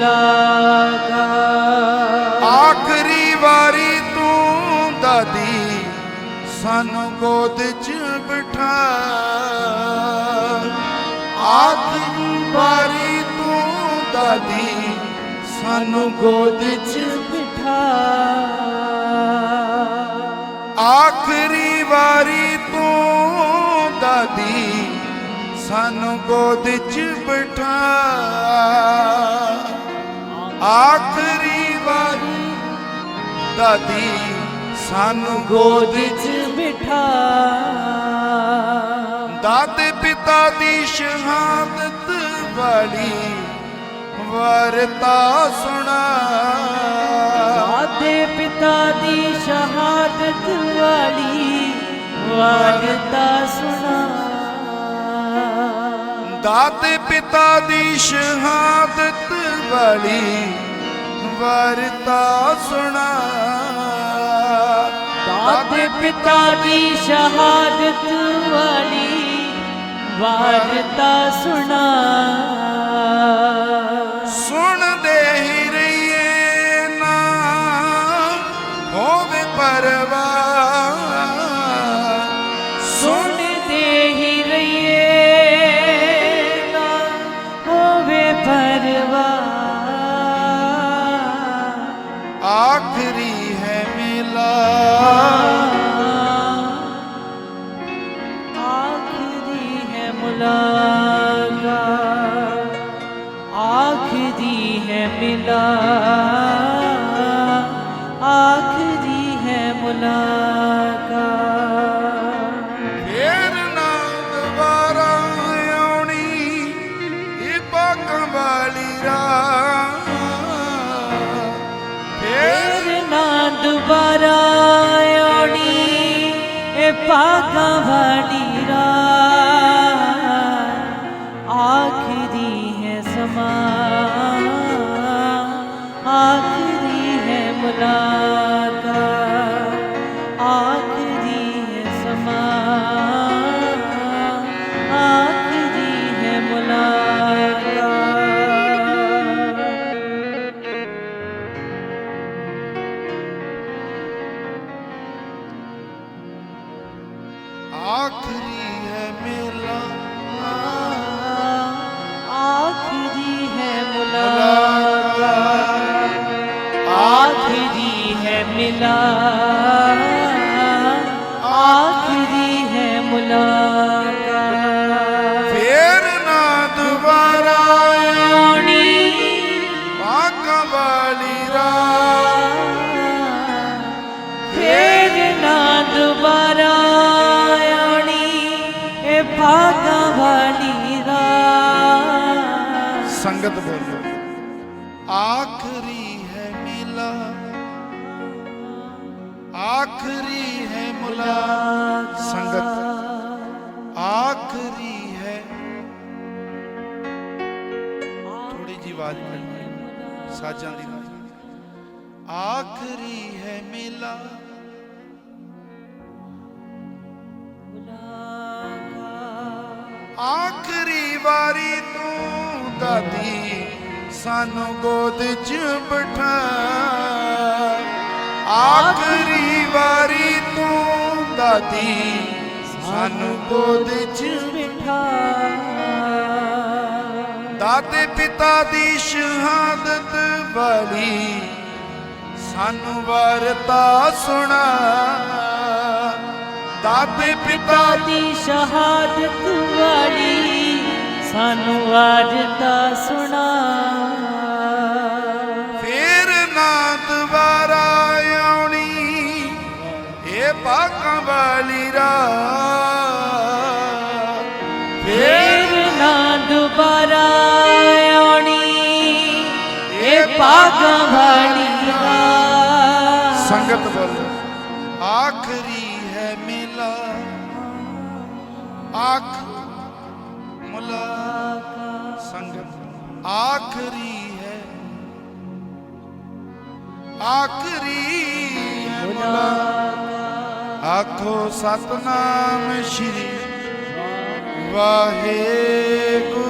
ਲਾਗਾ ਆਖਰੀ ਵਾਰੀ ਤੂੰ ਦਾਦੀ ਸਾਨੂੰ ਗੋਦ ਚ ਬਿਠਾ। ਆਖਰੀ ਵਾਰੀ ਤੂੰ ਦਾਦੀ ਸਾਨੂੰ ਗੋਦ ਚ ਬਿਠਾ। ਆਖਰੀ ਵਾਰੀ ਤੂੰ ਦਾਦੀ ਸਾਨੂੰ ਗੋਦ ਚ ਬਿਠਾ। ਦਾਦੀ ਸਾਨੂੰ ਗੋਦ ਚ ਬਿਠਾ। ਦਾਦੇ ਪਿਤਾ ਦੀ ਸ਼ਹਾਦਤ ਵਾਲੀ ਵਰਤਾ ਸੁਣਾ। ਦਾਦੇ ਪਿਤਾ ਦੀ ਸ਼ਹਾਦਤ ਵਾਲੀ ਵਾਰਤਾ ਸੁਣਾ। ਦਾਦੇ ਪਿਤਾ ਦੀ ਸ਼ਹਾਦਤ ਵਾਲੀ ਵਰਤਾ ਸੁਣਾ। ਦਾਦੇ ਪਿਤਾ ਦੀ ਸ਼ਹਾਦਤ ਵਾਲੀ ਵਾਰਤਾ ਸੁਣਾ। ਪਰਵਾਹ ਆਖਰੀ ਹੈ ਦੁਬਾਰਾ ਆਉਣੀ ਇਹ ਪਾਗਾਂ ਵਾਲੀ ਰਾਤ ਆਖਰੀ ਹੈ ਸਮਾ ਆਖਰੀ ਹੈ ਮੁਲਾਕਾਤ ਆਖਰੀ ਹੈ ਮੇਲਾ ਆਖਰੀ ਹੈ ਮੁਲਾਕਾਤ ਆਖਰੀ ਹੈ ਮਿਲਾ ਆਵਾਜ਼ ਮਿਲ ਸਾਜਾਂ ਦੀ ਆਖਰੀ ਹੈ ਮੇਲਾ। ਆਖਰੀ ਵਾਰੀ ਤੂੰ ਦਾਦੀ ਸਾਨੂੰ ਗੋਦ 'ਚ ਬਿਠਾ। ਆਖਰੀ ਵਾਰੀ ਤੂੰ ਦਾਦੀ ਸਾਨੂੰ ਗੋਦ 'ਚ ਬਿਠਾ। ਦਾਦੇ ਪਿਤਾ ਦੀ ਸ਼ਹਾਦਤ ਵਾਲੀ ਸਾਨੂੰ ਵਰਤਾ ਸੁਣਾ। ਦਾਦੇ ਪਿਤਾ ਦੀ ਸ਼ਹਾਦਤ ਵਾਲੀ ਸਾਨੂੰ ਵਾਰਤਾ ਸੁਣਾ। ਫੇਰ ਨਾ ਦੁਬਾਰਾ ਆਉਣੀ ਇਹ ਬਾਗਾਂ ਵਾਲੀ ਰਾਹ। ਇਹ ਪਾਗਾਂ ਵਾਲੀ ਰਾਤ ਸੰਗਤ ਬੋਲੋ। ਆਖਰੀ ਹੈ ਮਿਲਾ। ਆਖ ਮੁਲਾ ਸੰਗਤ। ਆਖਰੀ ਹੈ। ਆਖਰੀ ਹੈ ਮੁਲਾ ਆਖੋ ਸਤਨਾਮ ਸ਼੍ਰੀ ਵਾਹਿਗੁਰੂ।